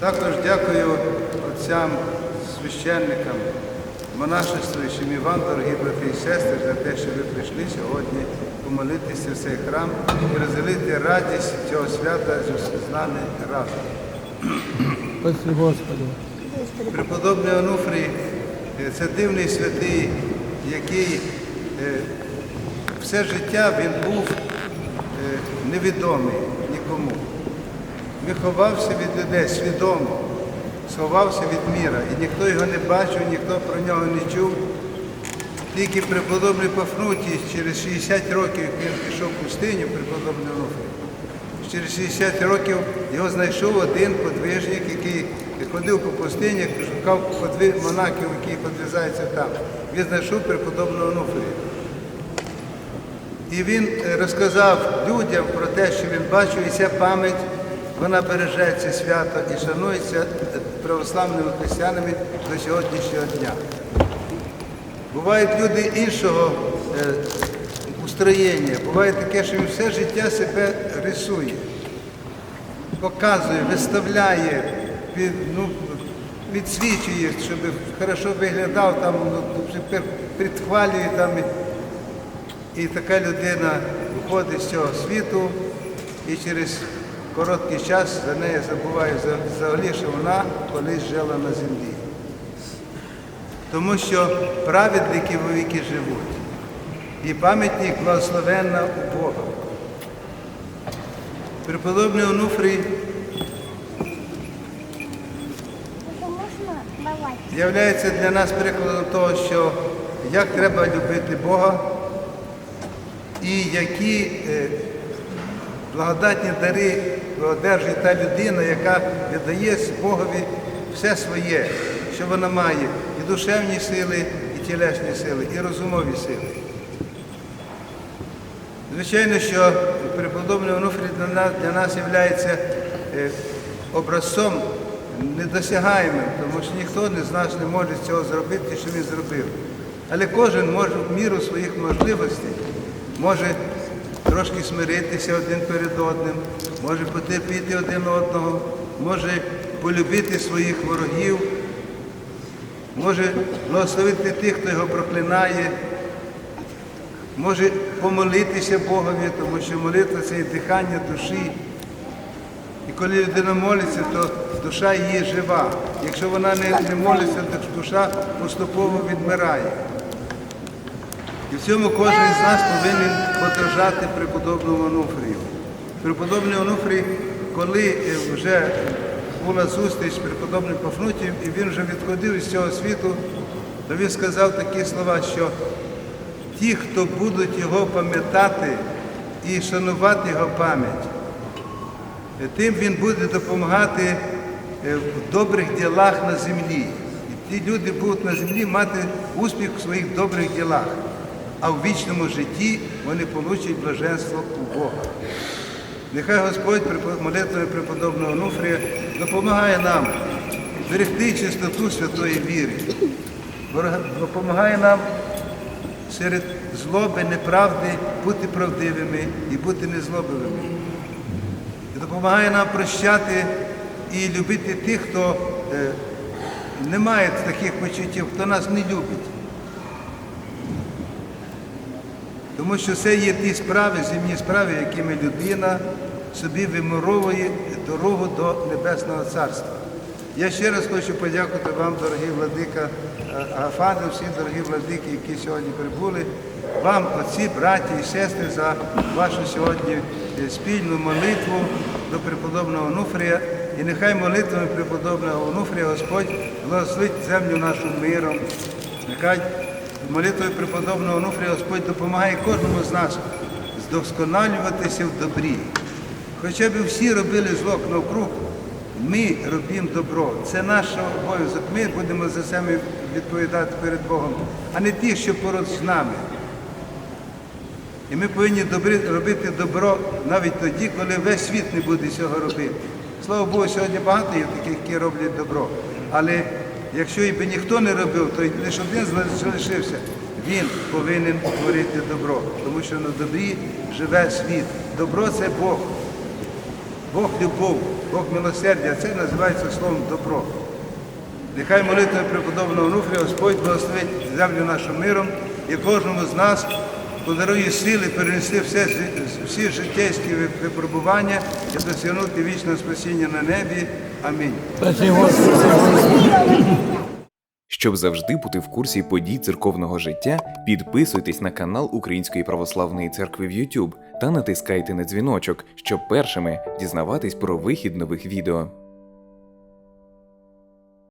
Також дякую отцям, священникам, монашествуючим і вам, дорогі брати і сестри, за те, що ви прийшли сьогодні помолитися в цей храм і розділити радість цього свята з нами разом. Господу. Преподобний Онуфрій е, це дивний святий, який е, все життя він був е, невідомий нікому. Він ховався від людей свідомо, сховався від міра. І ніхто його не бачив, ніхто про нього не чув. Тільки преподобний Пафнутій через 60 років, він пішов в пустиню, преподобний Онуфрій, Через 60 років його знайшов один подвижник, який ходив по пустині, шукав монахів, які підв'язаються там. Він знайшов преподобного Онуфрія. І він е, розказав людям про те, що він бачив, і ця пам'ять, вона береже це свято і шанується православними християнами до сьогоднішнього дня. Бувають люди іншого е, устроєння, буває таке, що він все життя себе рисує, показує, виставляє, під, ну, підсвічує, щоб хорошо виглядав, там, ну, підхвалює там. І така людина виходить з цього світу і через короткий час за нею забуває за- взагалі, що вона колись жила на землі. Тому що праведники вовіки живуть. І пам'ятник благословенна у Бога. Преподобний Онуфрій являється для нас прикладом того, що як треба любити Бога і які е, благодатні дари одержує та людина, яка віддає Богові все своє, що вона має, і душевні сили, і тілесні сили, і розумові сили. Звичайно, що преподобний Онуфрій для нас, є образцом недосягаємим, тому що ніхто з нас не може цього зробити, що він зробив. Але кожен може в міру своїх можливостей може трошки смиритися один перед одним, може потерпіти один одного, може полюбити своїх ворогів, може благословити тих, хто його проклинає, може помолитися Богові, тому що молитва це є дихання душі. І коли людина молиться, то душа її жива. Якщо вона не молиться, то душа поступово відмирає. І в цьому кожен з нас повинен подражати преподобному Онуфрію. Преподобний Онуфрій, коли е, вже була зустріч з преподобним Пафнутієм, і він вже відходив із цього світу, то він сказав такі слова, що ті, хто будуть його пам'ятати і шанувати його пам'ять, е, тим він буде допомагати е, в добрих ділах на землі. І ті люди будуть на землі мати успіх в своїх добрих ділах, а в вічному житті вони получать блаженство у Бога. Нехай Господь молитвою преподобного Онуфрія допомагає нам берегти чистоту святої віри, допомагає нам серед злоби, неправди бути правдивими і бути незлобивими. І допомагає нам прощати і любити тих, хто е, не має таких почуттів, хто нас не любить. Тому що це є ті справи, земні справи, якими людина собі вимуровує дорогу до Небесного Царства. Я ще раз хочу подякувати вам, дорогі владика е, Агафани, всі дорогі владики, які сьогодні прибули, вам, отці, браті і сестри, за вашу сьогодні е, спільну молитву до преподобного Онуфрія. І нехай молитвами преподобного Онуфрія Господь благословить землю нашу миром. Нехай молитвою преподобного Онуфрія Господь допомагає кожному з нас здосконалюватися в добрі. Хоча б всі робили зло навкруг, ми робимо добро. Це наш обов'язок. Ми будемо за себе відповідати перед Богом, а не ті, що поруч з нами. І ми повинні добри, робити добро навіть тоді, коли весь світ не буде цього робити. Слава Богу, сьогодні багато є таких, які роблять добро. Але якщо і би ніхто не робив, то лише один залишився. Він повинен творити добро, тому що на добрі живе світ. Добро це Бог. Бог любов, Бог милосердя, це називається словом добро. Нехай молитва преподобного Нуфрія Господь благословить землю нашу миром і кожному з нас подарує сили перенести все, всі життєвські випробування і досягнути вічного спасіння на небі. Амінь. Щоб завжди бути в курсі подій церковного життя, підписуйтесь на канал Української православної церкви в YouTube та натискайте на дзвіночок, щоб першими дізнаватись про вихід нових відео.